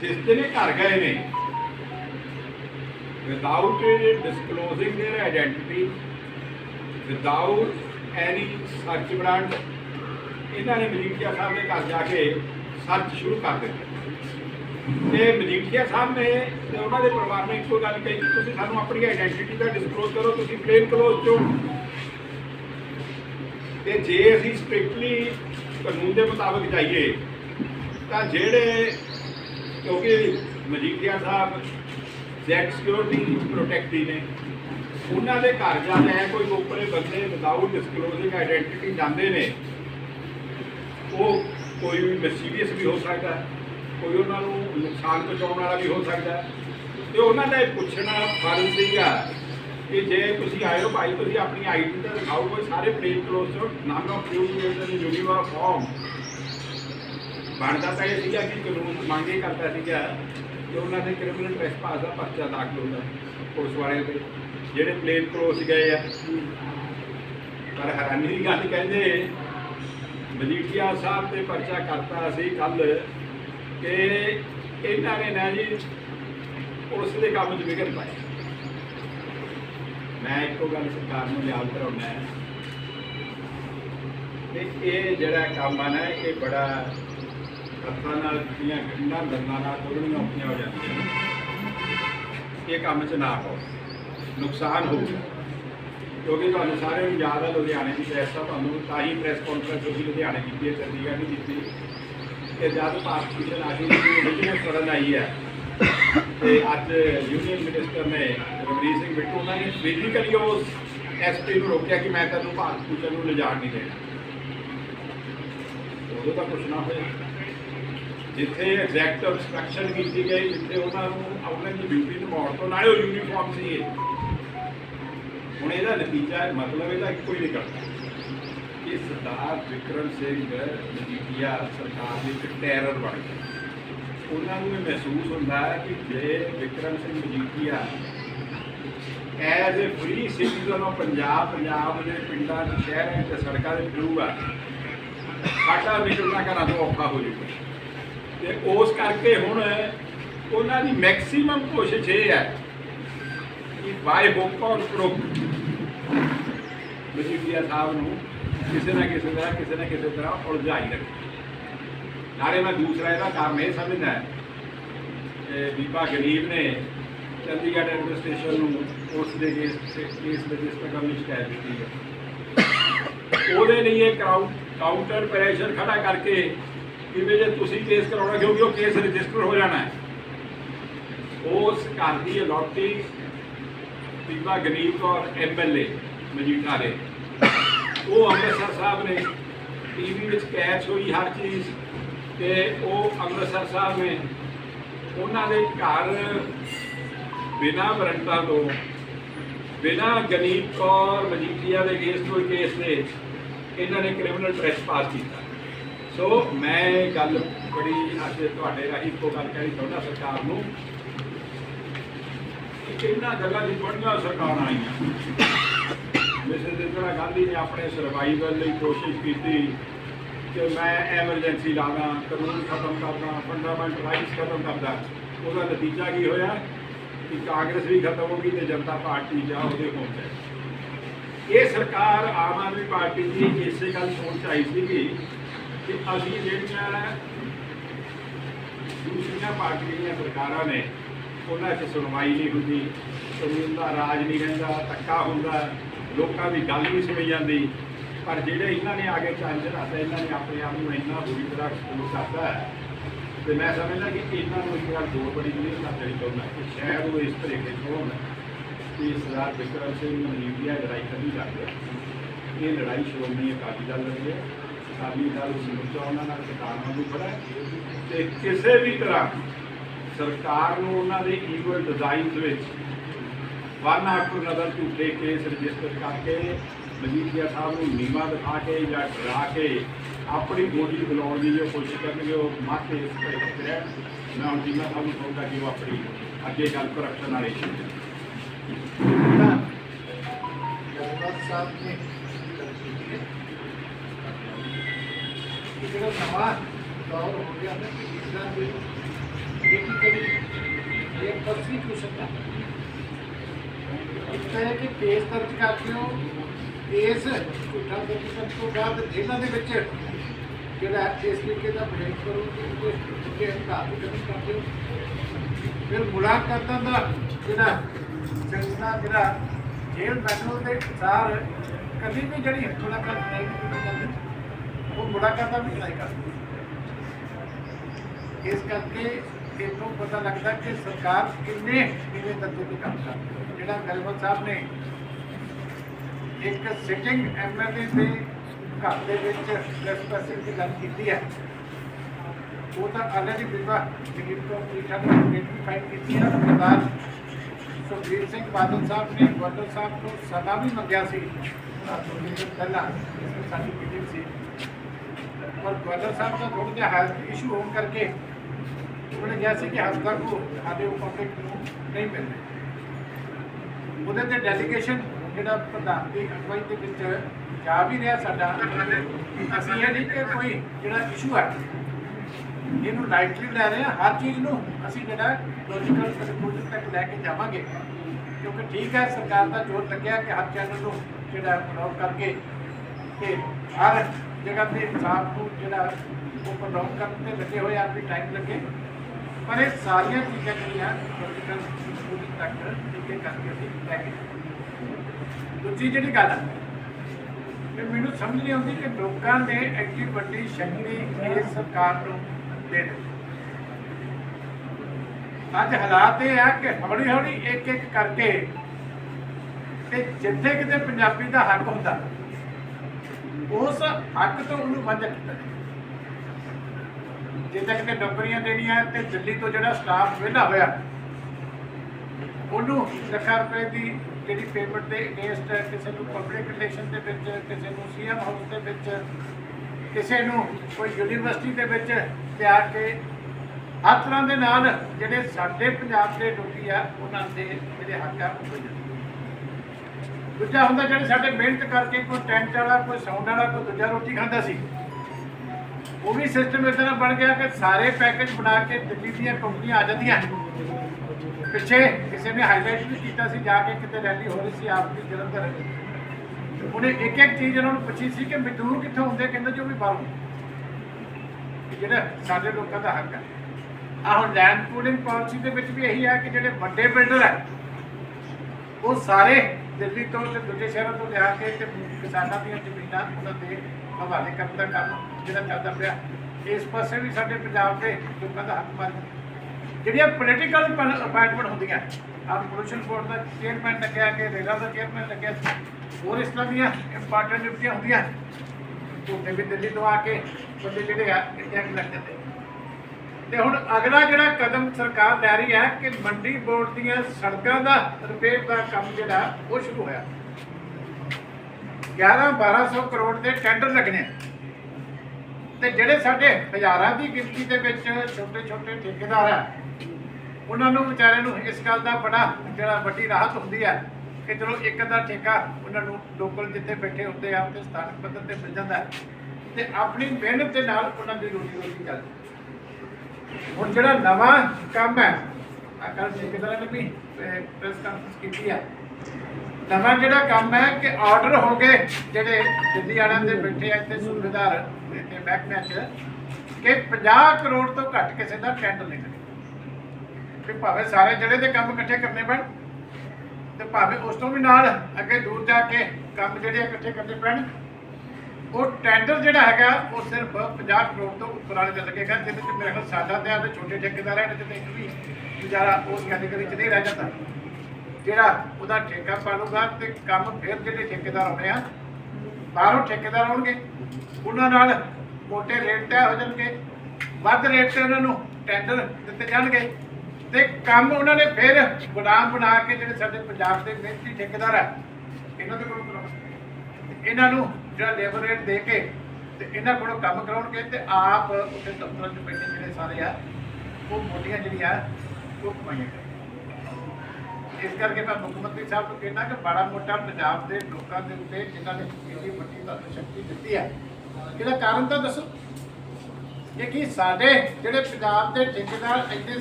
ਜਿਸ ਦਿਨ ਇਹ ਘਰ ਗਏ ਨੇ, without disclosing their identity, without any search warrant, ਇਹਨਾਂ ਨੇ ਮਜੀਠੀਆ ਸਾਹਿਬ ਦੇ ਘਰ ਜਾ ਕੇ ਸਰਚ ਸ਼ੁਰੂ ਕਰ ਦਿੱਤਾ। ਤੇ ਮਜੀਠੀਆ ਸਾਹਿਬ ਨੇ ਤੇ ਉਹਨਾਂ ਦੇ ਪਰਿਵਾਰ ਨੇ ਇੱਕੋ ਗੱਲ ਕਹੀ ਕਿ ਤੁਸੀਂ ਸਾਨੂੰ ਆਪਣੀ ਆਇਡੈਂਟੀਟੀ ਦਾ ਡਿਸਕਲੋਜ਼ ਕਰੋ, ਤੁਸੀਂ ਪਲੇਨ ਕਲੋਜ਼ ਚੋਂ। ਤੇ ਜੇ ਅਸੀਂ ਸਟ੍ਰਿਕਟਲੀ ਕਾਨੂੰਨ ਦੇ ਮੁਤਾਬਕ ਜਾਈਏ, ਤਾਂ ਜਿਹੜੇ ਕਿਉਂਕਿ ਮਜੀਠੀਆ ਸਾਹਿਬ ਜੈਕ ਸਿਕਿਉਰਿਟੀ ਪ੍ਰੋਟੈਕਟੀ ਨੇ। ਉਹਨਾਂ ਦੇ ਘਰ ਜਾਂਦੇ ਆ ਕੋਈ ਉੱਪਰੇ ਬੰਦੇ ਵਿਦਆਊਟ ਡਿਸਕਲੋਜ਼ਿੰਗ ਆਇਡੈਂਟੀਟੀ ਜਾਂਦੇ ਨੇ। ਉਹ ਕੋਈ ਵੀ ਮਿਸਚੀਵੀਅਸ ਵੀ ਹੋ ਸਕਦਾ ਕੋਈ ਉਹਨਾਂ ਨੂੰ ਨੁਕਸਾਨ ਪਹੁੰਚਾਉਣ ਵਾਲਾ ਵੀ ਹੋ ਸਕਦਾ ਹੈ। ਤੇ ਉਹਨਾਂ ਦਾ ਇਹ ਪੁੱਛਣਾ ਫਰਜ਼ ਸੀਗਾ ਕਿ ਜੇ ਤੁਸੀਂ ਆਏ ਹੋ, ਭਾਈ ਤੁਸੀਂ ਆਪਣੀ ਆਈਡੀ ਤਾਂ ਦਿਖਾਓ, ਕੋਈ ਸਾਰੇ ਪਲੇਨ ਕਲੋਜ਼ ਤੋਂ ਨਾਮ ਆਫ ਯੂ ਇਨ ਫਾਰਮ ਬਣਦਾ ਤਾਂ ਇਹ ਸੀਗਾ ਕਿ ਕਾਨੂੰਨ ਮੰਗ ਇਹ ਕਰਦਾ ਸੀਗਾ ਕਿ ਉਹਨਾਂ ਦੇ ਕ੍ਰਿਮੀਨਲ ਟ੍ਰੈਸਪਾਸ ਦਾ ਪਰਚਾ ਦਾਖਲ ਹੁੰਦਾ ਪੁਲਿਸ ਵਾਲਿਆਂ 'ਤੇ ਜਿਹੜੇ ਪਲੇਨ ਕਲੋਜ਼ ਗਏ ਆ। ਪਰ ਹੈਰਾਨੀ ਦੀ ਗੱਲ ਕਹਿੰਦੇ, ਮਜੀਠੀਆ ਸਾਹਿਬ ਤੇ ਪਰਚਾ ਕਰਤਾ ਸੀ ਕੱਲ ਕਿ ਇਹਨਾਂ ਨੇ ਨਾ ਜੀ ਪੁਲਿਸ ਦੇ ਕੰਮ 'ਚ ਵਿਗੜ ਪਾਇਆ। ਮੈਂ ਇੱਕੋ ਗੱਲ ਸਰਕਾਰ ਨੂੰ ਯਾਦ ਕਰਾਉਣਾ ਹੈ ਕਿ ਇਹ ਜਿਹੜਾ ਕੰਮ ਆ ਨਾ, ਇਹ ਬੜਾ ਹੱਥਾਂ ਨਾਲ ਕੀਤੀਆਂ ਗੰਢਾਂ, ਦੰਦਾਂ ਨਾਲ ਖੋਲਣੀਆਂ ਔਖੀਆਂ ਹੋ ਜਾਂਦੀਆਂ ਨੇ। ਇਹ ਕੰਮ 'ਚ ਨਾ ਪਾਓ। ਨੁਕਸਾਨ ਹੋਊਗਾ ਕਿਉਂਕਿ ਤੁਹਾਨੂੰ ਸਾਰਿਆਂ ਨੂੰ ਯਾਦ ਹੈ ਲੁਧਿਆਣੇ ਦੀ ਪ੍ਰੈਸ ਆ ਤੁਹਾਨੂੰ, ਤਾਂ ਹੀ ਪ੍ਰੈਸ ਕਾਨਫਰੰਸ ਅਸੀਂ ਲੁਧਿਆਣੇ ਕੀਤੀ ਹੈ ਚੰਡੀਗੜ੍ਹ ਨਹੀਂ ਕੀਤੀ ਕਿ ਜਦ ਭਾਰਤ ਕਮਿਸ਼ਨ ਆਸ਼ੂ ਦੀ ਵਿਜੀਲੈਂਸ ਕਰਨ ਆਈ ਹੈ, ਤੇ ਅੱਜ ਯੂਨੀਅਨ ਮਿਨਿਸਟਰ ਨੇ ਰਮਰੀਤ ਸਿੰਘ ਬਿੱਟੂ ਉਹਨਾਂ ਨੇ ਫਿਜ਼ੀਕਲੀ ਉਸ ਐਸਪੀ ਨੂੰ ਰੋਕਿਆ ਕਿ ਮੈਂ ਤੈਨੂੰ ਭਾਰਤ ਕਮਿਸ਼ਨ ਨੂੰ ਲਿਜਾਣ ਨਹੀਂ ਦੇਣਾ। ਉਦੋਂ ਤਾਂ ਕੁਛ ਨਾ ਹੋਇਆ। ਜਿੱਥੇ ਐਗਜ਼ੈਕਟ ਇਨਸਟਰਕਸ਼ਨ ਕੀਤੀ ਗਈ, ਜਿੱਥੇ ਉਹਨਾਂ ਨੂੰ ਉਹਨਾਂ ਦੀ ਡਿਊਟੀ ਨਿਭਾਉਣ ਤੋਂ ਨਾਲੇ ਉਹ ਯੂਨੀਫਾਰਮ ਸੀ ਇਹ। ਹੁਣ ਇਹਦਾ ਨਤੀਜਾ, ਮਤਲਬ ਇਹਦਾ ਇੱਕੋ ਹੀ ਨਿਕਲਦਾ। ਕਿ ਸਰਦਾਰ ਵਿਕਰਮ ਸਿੰਘ ਮਜੀਠੀਆ ਸਰਕਾਰ ਦੇ ਇੱਕ ਟੈਰਰ ਬਣ ਗਈ ਉਹਨਾਂ ਨੂੰ ਇਹ ਮਹਿਸੂਸ ਹੁੰਦਾ ਹੈ ਕਿ ਜੇ Vikram Singh Majithia as a free citizen of Punjab Punjab ਦੇ ਪਿੰਡਾਂ ਦੇ ਸ਼ਹਿਰਾਂ ਤੇ ਸੜਕਾਂ ਤੇ ਫਿਰੂਗਾ ਸਾਡਾ ਨਿਕਲਣਾ ਘਰਾਂ ਤੋਂ ਔਖਾ ਹੋ ਜਾਊਗਾ। ਤੇ ਉਸ ਕਰਕੇ ਹੁਣ ਉਹਨਾਂ ਦੀ ਮੈਕਸਿਮਮ ਕੋਸ਼ਿਸ਼ ਇਹ ਹੈ ਕਿ ਬਾਈ ਹੁੱਕ ਔਰ ਕਰੁਕ ਮਜੀਠੀਆ ਸਾਹਿਬ ਨੂੰ ਕਿਸੇ ਨਾ ਕਿਸੇ ਤਰ੍ਹਾਂ, ਕਿਸੇ ਨਾ ਕਿਸੇ ਤਰ੍ਹਾਂ ਉਲਝਾਈ ਰੱਖੇ। ਨਾਲੇ ਮੈਂ ਦੂਸਰਾ ਇਹਦਾ ਕੰਮ ਇਹ ਸਮਝਦਾ ਕਿ ਬੀਬਾ ਗਰੀਬ ਨੇ ਚੰਡੀਗੜ੍ਹ ਐਡਮਿਨਿਸਟ੍ਰੇਸ਼ਨ ਨੂੰ ਉਸ ਦੇ ਕੇਸ ਕੇਸ ਰਜਿਸਟਰ ਕਰਨ ਦੀ ਸ਼ਿਕਾਇਤ ਦਿੱਤੀ ਹੈ। ਉਹਦੇ ਲਈ ਇਹ ਕਾਊ- ਕਾਊਂਟਰ ਪ੍ਰੈਸ਼ਰ ਖੜਾ ਕਰਕੇ ਕਿਵੇਂ ਜੇ ਤੁਸੀਂ ਕੇਸ ਕਰਾਉਣਾ, ਕਿਉਂਕਿ ਉਹ ਕੇਸ ਰਜਿਸਟਰ ਹੋ ਜਾਣਾ ਹੈ। ਉਸ ਘਰ ਦੀ ਅਲੌਟੀ ਬੀਬਾ ਗਰੀਬ ਕੌਰ ਐਮਐਲਏ ਮਜੀਠਾ ਦੇ ਉਹ ਅੰਮ੍ਰਿਤਸਰ ਸਾਹਿਬ ਨੇ ਟੀਵੀ ਵਿੱਚ ਕੈਚ ਹੋਈ ਹਰ ਚੀਜ਼ ਤੇ ਉਹ ਅੰਮ੍ਰਿਤਸਰ ਸਾਹਿਬ ਨੇ ਉਹਨਾਂ ਦੇ ਘਰ ਬਿਨਾਂ ਵਾਰੰਟਾਂ ਤੋਂ, ਬਿਨਾਂ ਗਨੀਤ ਕੌਰ ਮਜੀਠੀਆ ਦੇ ਕੇਸ ਤੋਂ ਕੇਸ ਦੇ, ਇਹਨਾਂ ਨੇ ਕ੍ਰਿਮੀਨਲ ਟ੍ਰੈਸਪਾਸ ਕੀਤਾ। ਸੋ ਮੈਂ ਇਹ ਗੱਲ ਬੜੀ ਅੱਜ ਤੁਹਾਡੇ ਰਾਹੀਂ ਇੱਕੋ ਗੱਲ ਕਹਿਣੀ ਚਾਹੁੰਦਾ ਸਰਕਾਰ ਨੂੰ ਕਿ ਇਹਨਾਂ ਗੱਲਾਂ ਦੀ ਬੜੀਆਂ ਸਰਕਾਰਾਂ ਆਈਆਂ। ਮਿਸਿਸ ਇੰਦਰਾ ਗਾਂਧੀ ਨੇ ਆਪਣੇ ਸਰਵਾਈਵਲ ਲਈ ਕੋਸ਼ਿਸ਼ ਕੀਤੀ ਕਿ ਮੈਂ ਐਮਰਜੈਂਸੀ ਲਾਣਾ ਕਾਨੂੰਨ ਖਤਮ ਕਰਨਾ ਫੰਡਾਮੈਂਟਲ ਰਾਈਟਸ ਖਤਮ ਕਰਦਾ। ਉਹਦਾ ਨਤੀਜਾ ਕੀ ਹੋਇਆ? ਕਿ ਕਾਂਗਰਸ ਵੀ ਖਤਮ ਹੋ ਗਈ ਤੇ ਜਨਤਾ ਪਾਰਟੀ ਜਾ ਉਹਦੇ ਪਹੁੰਚ ਇਹ ਸਰਕਾਰ ਆਮ ਆਦਮੀ ਪਾਰਟੀ ਦੀ ਇਸੇ ਗੱਲ ਸੋਚ ਆਈ ਸੀ ਕਿ ਅਸੀਂ ਜਿਹੜੀਆਂ ਦੂਸਰੀਆਂ ਪਾਰਟੀਆਂ ਦੀਆਂ ਸਰਕਾਰਾਂ ਨੇ, ਉਹਨਾਂ 'ਚ ਸੁਣਵਾਈ ਨਹੀਂ ਹੁੰਦੀ ਕਾਨੂੰਨ ਦਾ ਰਾਜ ਨਹੀਂ ਰਹਿੰਦਾ, ਧੱਕਾ ਹੁੰਦਾ, ਲੋਕਾਂ ਦੀ ਗੱਲ ਨਹੀਂ ਸੁਣੀ ਜਾਂਦੀ। ਪਰ ਜਿਹੜੇ ਇਹਨਾਂ ਨੇ ਆ ਕੇ ਚੱਲ ਚੜਾਤਾ ਇਹਨਾਂ ਨੇ ਆਪਣੇ ਆਪ ਨੂੰ ਇੰਨਾ ਬੁਰੀ ਤਰ੍ਹਾਂ ਐਕਸਪੋਜ਼ ਕਰਤਾ ਹੈ, ਤੇ ਮੈਂ ਸਮਝਦਾ ਕਿ ਇਹਨਾਂ ਨੂੰ ਇੱਕ ਗੱਲ ਹੋਰ ਬੜੀ ਕਲੀਅਰ ਕਰ ਦੇਣੀ ਚਾਹੁੰਦਾ ਕਿ ਸ਼ਾਇਦ ਉਹ ਇਸ ਤਰੀਕੇ ਹੋਣ ਕਿ ਸਰਦਾਰ ਵਿਕਰਮ ਸਿੰਘ ਮਨੀਵੀਆ ਲੜਾਈ ਕਦੀ ਕਰਦੇ ਇਹ ਲੜਾਈ ਸ਼੍ਰੋਮਣੀ ਅਕਾਲੀ ਦਲ ਲੜੀ ਹੈ। ਅਕਾਲੀ ਦਲ ਸਮੁੱਚਾ ਉਹਨਾਂ ਨਾਲ ਕਿਸਾਨਾਂ ਨੂੰ ਖੜਾ ਤੇ ਕਿਸੇ ਵੀ ਤਰ੍ਹਾਂ ਸਰਕਾਰ ਨੂੰ ਉਹਨਾਂ ਦੇ ਈਵਲ ਡਿਜ਼ਾਈਨਸ ਵਿੱਚ ਵਨ ਆਫਟਰ ਨਦਰ ਝੂਠੇ ਕੇਸ ਰਜਿਸਟਰ ਕਰਕੇ ਮਜੀਠੀਆ ਸਾਹਿਬ ਨੂੰ ਨੀਮਾ ਦਿਖਾ ਕੇ ਜਾਂ ਡਰਾ ਕੇ ਆਪਣੀ ਬੋਡੀ ਬੁਲਾਉਣ ਦੀ ਜੋ ਕੋਸ਼ਿਸ਼ ਕਰਨਗੇ, ਉਹ ਮਾਥੇ ਇਸ ਤਰ੍ਹਾਂ ਕਰਿਆ ਮੈਂ ਹੁਣ ਜਿੰਨਾ ਤੁਹਾਨੂੰ ਕਹੂੰਗਾ ਕਿ ਉਹ ਆਪਣੀ ਅੱਗੇ ਗੱਲ ਕਰਪਸ਼ਨ ਵਾਲੀ ਜਗਤ ਸਾਹਿਬ ਨੇ ਕਿ ਜਿਹੜਾ ਨਵਾਂ ਦੌਰ ਹੋ ਗਿਆ ਨਾ ਕਿ ਇਸਦਾ ਕੋਈ ਇੱਕ ਪ੍ਰੋਸੀਕਿਊਸ਼ਨ ਦਾ ਇੱਕ ਤਾਂ ਹੈ ਕਿ ਕੇਸ ਦਰਜ ਕਰਦੇ ਹੋ ਕੇਸ ਝੂਠਾ ਦਰਜ ਤੋਂ ਬਾਅਦ ਜੇਲ੍ਹਾਂ ਦੇ ਵਿੱਚ ਜਿਹੜਾ ਇਸ ਤਰੀਕੇ ਦਾ ਬਿਹੇਵ ਕਰੋਗੇ ਉਹਦੇ ਅੱਗੇ ਹੰਕਾਰ ਕਰਦੇ ਹੋ ਫਿਰ ਮੁਲਾਕਾਤਾਂ ਦਾ ਜਿਹੜਾ ਸਿਲਸਿਲਾ ਜਿਹੜਾ ਜੇਲ੍ਹ ਮੈਨੂਅਲ ਦੇ ਅਨੁਸਾਰ ਕਦੀ ਵੀ ਜਿਹੜੀ ਮੁਲਾਕਾਤ ਨਹੀਂ ਕੀਤੀ ਜਾਂਦੀ ਉਹ ਮੁਲਾਕਾਤਾਂ ਵੀ ਨਹੀਂ ਕਰਦੇ। ਇਸ ਕਰਕੇ ਇਹਨੂੰ ਪਤਾ ਲੱਗਦਾ ਕਿ ਸਰਕਾਰ ਕਿੰਨੇ ਕਿੰਨੇ ਤੱਤੇ ਤੇ ਕੰਮ ਕਰ ਜਿਹੜਾ ਗਲਵਤ ਸਾਹਿਬ ਨੇ ਇੱਕ ਸਿਟਿੰਗ ਐਮਐਲਏ ਦੇ ਘਰ ਦੇ ਵਿੱਚ ਟ੍ਰੈਸਪੈਸਿੰਗ ਦੀ ਗੱਲ ਕੀਤੀ ਹੈ, ਉਹ ਤਾਂ ਆਲਰੇਡੀ ਬੀਬਾ ਜਗੀਰ ਤੋਂ ਪ੍ਰੀਖਿਆ ਨੂੰ ਵੀ ਫਾਈਲ ਕੀਤੀ ਹੈ। ਸਰਦਾਰ ਸੁਖਬੀਰ ਸਿੰਘ ਬਾਦਲ ਸਾਹਿਬ ਨੇ ਗਵਰਨਰ ਸਾਹਿਬ ਤੋਂ ਸਦਾ ਵੀ ਮੰਗਿਆ ਸੀ। ਪਹਿਲਾਂ ਸਾਡੀ ਮੀਟਿੰਗ ਸੀ। ਪਰ ਗਵਰਨਰ ਸਾਹਿਬ ਦਾ ਥੋੜਾ ਜਿਹਾ ਹੈਲਥ ਇਸ਼ੂ ਹੋਣ ਕਰਕੇ ਉਹਨੇ ਕਿਹਾ ਸੀ ਕਿ ਹਸਪਤਾਲ ਨੂੰ ਸਾਡੇ ਉਹ ਪਬਲਿਕ ਨੂੰ ਨਹੀਂ ਮਿਲਦੇ। ਉਹਦੇ ਤੇ ਡੈਲੀਗੇਸ਼ਨ ਜਿਹੜਾ ਪ੍ਰਧਾਨ ਦੀ ਅਗਵਾਈ ਦੇ ਵਿੱਚ ਜਾ ਵੀ ਰਿਹਾ ਸਾਡਾ, ਅਸੀਂ ਇਹ ਨਹੀਂ ਕਿ ਕੋਈ ਜਿਹੜਾ ਇਸ਼ੂ ਹੈ, ਇਹਨੂੰ ਲਾਈਟਲੀ ਲੈ ਰਹੇ ਹਾਂ, ਹਰ ਚੀਜ਼ ਨੂੰ ਅਸੀਂ ਜਿਹੜਾ ਲੌਜੀਕਲ ਕੰਕਲੂਜਨ ਤੱਕ ਲੈ ਕੇ ਜਾਵਾਂਗੇ। ਕਿਉਂਕਿ ਠੀਕ ਹੈ, ਸਰਕਾਰ ਦਾ ਜੋਰ ਲੱਗਿਆ ਕਿ ਹਰ ਚੈਨਲ ਨੂੰ ਜਿਹੜਾ ਪ੍ਰੋਵ ਕਰਕੇ ਕਿ ਹਰ ਜਗ੍ਹਾ ਤੇ ਇਨਸਾਫ ਨੂੰ ਜਿਹੜਾ ਉਹ ਪ੍ਰੋਵ ਕਰਨ ਤੇ ਲੱਗੇ ਹੋਏ ਆ ਟਾਈਮ ਲੱਗੇ। ਪਰ ਇਹ ਸਾਰੀਆਂ ਚੀਜ਼ਾਂ ਜਿਹੜੀਆਂ ਲੌਜੀਕਲ ਕੰਕਲੂਜਨ ਤੱਕ ਟਿਕੇ ਕਰਕੇ ਅਸੀਂ ਲੈ ਕੇ ਦੂਜੀ ਜਿਹੜੀ ਗੱਲ ਕਿ ਮੈਨੂੰ ਸਮਝ ਨਹੀਂ ਆਉਂਦੀ ਕਿ ਲੋਕਾਂ ਨੇ ਐਡੀ ਵੱਡੀ ਸ਼ਕਤੀ ਇਸ ਸਰਕਾਰ ਨੂੰ ਦੇ ਦਿੱਤੀ। ਅੱਜ ਹਾਲਾਤ ਇਹ ਆ ਕਿ ਹੌਲੀ ਹੌਲੀ ਇੱਕ ਇੱਕ ਕਰਕੇ ਤੇ ਜਿੱਥੇ ਕਿਤੇ ਪੰਜਾਬੀ ਦਾ ਹੱਕ ਹੁੰਦਾ ਉਸ ਹੱਕ ਤੋਂ ਉਹਨੂੰ ਵਾਂਝਾ ਕੀਤਾ ਜਾਂਦਾ। ਜਿੱਥੇ ਕਿਤੇ ਨੌਕਰੀਆਂ ਦੇਣੀਆਂ ਤੇ ਦਿੱਲੀ ਤੋਂ ਜਿਹੜਾ ਸਟਾਫ ਵਿਹਲਾ ਹੋਇਆ, ਉਹਨੂੰ ਲੱਖਾਂ ਰੁਪਏ ਦੀ ਜਿਹੜੀ ਪੇਮੈਂਟ ਦੇ ਅਗੇਂਸਟ ਕਿਸੇ ਨੂੰ ਪਬਲਿਕ ਰਿਲੇਸ਼ਨ ਦੇ ਵਿੱਚ, ਕਿਸੇ ਨੂੰ ਸੀਐਮ ਹਾਊਸ ਦੇ ਵਿੱਚ, ਕਿਸੇ ਨੂੰ ਕੋਈ ਯੂਨੀਵਰਸਿਟੀ ਦੇ ਵਿੱਚ ਲਿਆ ਕੇ, ਹਰ ਤਰ੍ਹਾਂ ਦੇ ਨਾਲ ਜਿਹੜੇ ਸਾਡੇ ਪੰਜਾਬ ਦੇ ਲੋਕੀ ਆ, ਉਹਨਾਂ ਦੇ ਜਿਹੜੇ ਹੱਕ ਆ, ਉਹ ਹੋ ਜਾਂਦੇ ਦੂਜਾ ਹੁੰਦਾ ਜਿਹੜੇ ਸਾਡੇ ਮਿਹਨਤ ਕਰਕੇ ਕੋਈ ਟੈਂਟ ਵਾਲਾ, ਕੋਈ ਸਾਊਂਡ ਵਾਲਾ, ਕੋਈ ਦੂਜਾ ਰੋਟੀ ਖਾਂਦਾ ਸੀ। ਉਹ ਵੀ ਸਿਸਟਮ ਇਸ ਤਰ੍ਹਾਂ ਬਣ ਗਿਆ ਕਿ ਸਾਰੇ ਪੈਕੇਜ ਬਣਾ ਕੇ ਦਿੱਲੀ ਦੀਆਂ ਕੰਪਨੀਆਂ ਆ ਜਾਂਦੀਆਂ। ਪਿੱਛੇ ਕਿਸੇ ਨੇ ਹਾਈਲਾਈਟ ਵੀ ਕੀਤਾ ਸੀ, ਜਾ ਕੇ ਕਿਤੇ ਰੈਲੀ ਹੋ ਰਹੀ ਸੀ, ਆਪ ਦੀ ਜਲੰਧਰ ਉਹਨੇ ਇੱਕ ਇੱਕ ਚੀਜ਼ ਉਹਨਾਂ ਨੂੰ ਪੁੱਛੀ ਸੀ ਕਿ ਮਜ਼ਦੂਰ ਕਿੱਥੋਂ ਹੁੰਦੇ, ਕਹਿੰਦੇ ਜੋ ਵੀ ਬਾਹਰੋਂ। ਜਿਹੜਾ ਸਾਡੇ ਲੋਕਾਂ ਦਾ ਹੱਕ ਹੈ। ਆਹ ਹੁਣ ਲੈਂਡ ਪੂਲਿੰਗ ਪਾਲਿਸੀ ਦੇ ਵਿੱਚ ਵੀ ਇਹੀ ਹੈ ਕਿ ਜਿਹੜੇ ਵੱਡੇ ਬਿਲਡਰ ਹੈ ਉਹ ਸਾਰੇ ਦਿੱਲੀ ਤੋਂ ਤੇ ਦੂਜੇ ਸ਼ਹਿਰਾਂ ਤੋਂ ਲਿਆ ਕੇ ਤੇ ਕਿਸਾਨਾਂ ਦੀਆਂ ਜ਼ਮੀਨਾਂ ਉਹਨਾਂ ਦੇ ਹਵਾਲੇ ਕਰਨ ਦਾ ਕੰਮ ਜਿਹੜਾ ਚੱਲਦਾ ਪਿਆ। ਇਸ ਪਾਸੇ ਵੀ ਸਾਡੇ ਪੰਜਾਬ ਦੇ ਲੋਕਾਂ ਦਾ ਹੱਕ ਬਣ ਜਿਹੜੀਆਂ ਪੋਲੀਟੀਕਲ ਅਪਾਇੰਟਮੈਂਟ ਹੁੰਦੀਆਂ ਆਪ ਪੋਲੂਸ਼ਨ ਬੋਰਡ ਦਾ ਚੇਅਰਮੈਨ ਲੱਗਿਆ ਕਿ ਰੇਲਾ ਦਾ ਚੇਅਰਮੈਨ ਲੱਗਿਆ ਹੋਰ ਇਸ ਤਰ੍ਹਾਂ ਦੀਆਂ ਇੰਪੋਰਟੈਂਟ ਡਿਊਟੀਆਂ ਹੁੰਦੀਆਂ। ਉੱਥੇ ਵੀ ਦਿੱਲੀ ਤੋਂ ਆ ਕੇ ਬੰਦੇ ਜਿਹੜੇ ਆ, ਇੱਥੇ ਆ ਕੇ ਲੱਗ ਜਾਂਦੇ। ਤੇ ਹੁਣ ਅਗਲਾ ਜਿਹੜਾ ਕਦਮ ਸਰਕਾਰ ਲੈ ਰਹੀ ਹੈ ਕਿ ਮੰਡੀ ਬੋਰਡ ਦੀਆਂ ਸੜਕਾਂ ਦਾ ਰਿਪੇਅਰ ਦਾ ਕੰਮ ਜਿਹੜਾ, ਉਹ ਸ਼ੁਰੂ ਹੋਇਆ। 11 1200 ਕਰੋੜ ਦੇ ਟੈਂਡਰ ਲੱਗਣੇ। ਤੇ ਜਿਹੜੇ ਸਾਡੇ ਹਜ਼ਾਰਾਂ ਦੀ ਗਿਣਤੀ ਦੇ ਵਿੱਚ ਛੋਟੇ ਛੋਟੇ ਠੇਕੇਦਾਰ ਆ, ਉਹਨਾਂ ਨੂੰ ਵਿਚਾਰਿਆਂ ਨੂੰ ਇਸ ਗੱਲ ਦਾ ਬੜਾ ਜਿਹੜਾ ਵੱਡੀ ਰਾਹਤ ਹੁੰਦੀ ਹੈ ਕਿ ਚਲੋ ਇੱਕ ਅੱਧਾ ਠੇਕਾ ਉਹਨਾਂ ਨੂੰ ਲੋਕਲ ਜਿੱਥੇ ਬੈਠੇ ਹੁੰਦੇ ਆ, ਉੱਥੇ ਸਥਾਨਕ ਪੱਧਰ ਤੇ ਮਿਲ ਜਾਂਦਾ ਹੈ। ਤੇ ਆਪਣੀ ਮਿਹਨਤ ਦੇ ਨਾਲ ਉਹਨਾਂ ਦੀ ਰੋਟੀ ਰੋਟੀ ਚੱਲਦੀ ਹੁਣ ਜਿਹੜਾ ਨਵਾਂ ਕੰਮ ਹੈ ਅਕਲ ਠੇਕੇਦਾਰਾਂ ਨੇ ਵੀ ਪ੍ਰੈਸ ਕਾਨਫਰੰਸ ਕੀਤੀ ਹੈ ਨਵਾਂ ਜਿਹੜਾ ਕੰਮ ਹੈ ਕਿ ਆਰਡਰ ਹੋ ਗਏ, ਜਿਹੜੇ ਦਿੱਲੀ ਵਾਲਿਆਂ ਦੇ ਬੈਠੇ ਆ, ਇੱਥੇ ਸੂਬੇਦਾਰ ਤੇ ਮਹਿਕਮਿਆਂ 'ਚ, ਕਿ 50 ਕਰੋੜ ਤੋਂ ਘੱਟ ਕਿਸੇ ਦਾ ਟੈਂਡਰ ਨਹੀਂ ਲੱਗਣਾ ਕਿ ਭਾਵੇਂ ਸਾਰੇ ਜਿਹੜੇ ਦੇ ਕੰਮ ਇਕੱਠੇ ਕਰਨੇ ਪੈਣ, ਤੇ ਭਾਵੇਂ ਉਸ ਤੋਂ ਵੀ ਨਾਲ ਅੱਗੇ ਦੂਰ ਜਾ ਕੇ ਕੰਮ ਜਿਹੜੇ ਇਕੱਠੇ ਕਰਨੇ ਪੈਣ ਉਹ ਟੈਂਡਰ ਜਿਹੜਾ ਹੈਗਾ, ਉਹ ਸਿਰਫ 50 ਕਰੋੜ ਤੋਂ ਉੱਪਰ ਵਾਲੇ ਦਾ ਲੱਗੇਗਾ, ਜਿਹਦੇ ਵਿੱਚ ਮੇਰੇ ਖਿਆਲ ਸਾਡਾ ਤੇ ਆਦੇ ਛੋਟੇ ਠੇਕੇਦਾਰ ਹੈ ਜਿਹਦੇ ਇੱਕ ਵੀ ਵਿਚਾਰਾ ਉਸ ਕੈਟੇਗਰੀ ਚ ਨਹੀਂ ਰਹਿ ਜਾਂਦਾ। ਜਿਹੜਾ ਉਹਦਾ ਠੇਕਾ ਪਾਲੂਗਾ ਤੇ ਕੰਮ ਫਿਰ ਜਿਹੜੇ ਠੇਕੇਦਾਰ ਹੋਣੇ ਆ, ਬਾਹਰੋਂ ਠੇਕੇਦਾਰ ਆਉਣਗੇ, ਉਹਨਾਂ ਨਾਲ ਮੋਟੇ ਰੇਟ ਤੈਅ ਹੋ ਜਾਣਗੇ, ਵੱਧ ਰੇਟ ਤੇ ਉਹਨਾਂ ਨੂੰ ਟੈਂਡਰ ਦਿੱਤੇ ਜਾਣਗੇ ਤੇ ਕੰਮ ਉਹਨਾਂ ਨੇ ਫਿਰ ਗੁਦਾਮ ਬਣਾ ਕੇ ਜਿਹੜੇ ਸਾਡੇ ਪੰਜਾਬ ਦੇ ਮਿਹਨਤੀ ਠੇਕੇਦਾਰ ਆ, ਇਹਨਾਂ ਦੇ ਕੋਲ ਇਹਨਾਂ ਨੂੰ ਜਿਹੜਾ ਲੇਬਰ ਰੇਟ ਦੇ ਕੇ ਤੇ ਇਹਨਾਂ ਕੋਲੋਂ ਕੰਮ ਕਰਾਉਣਗੇ ਤੇ ਆਪ ਉੱਥੇ ਦਫ਼ਤਰਾਂ 'ਚ ਬੈਠੇ ਜਿਹੜੇ ਸਾਰੇ ਆ, ਉਹ ਮੋਟੀਆਂ ਜਿਹੜੀਆਂ ਉਹ ਕਮਾਈਆਂ ਇਸ ਕਰਕੇ ਮੈਂ ਮੁੱਖ ਮੰਤਰੀ ਸਾਹਿਬ ਨੂੰ ਕਹਿੰਦਾ ਕਿ ਬੜਾ ਮੋਟਾ ਪੰਜਾਬ ਦੇ ਲੋਕਾਂ ਦੇ ਉੱਤੇ ਜਿਨ੍ਹਾਂ ਨੇ ਇੰਨੀ ਵੱਡੀ ਤੁਹਾਨੂੰ ਸ਼ਕਤੀ ਦਿੱਤੀ ਹੈ ਇਹਦਾ ਕਾਰਨ ਤਾਂ ਦੱਸੋ। ਕਿ ਕੀ ਸਾਡੇ ਜਿਹੜੇ ਪੰਜਾਬ ਦੇ ਠੇਕੇਦਾਰ ਇੰਨੇ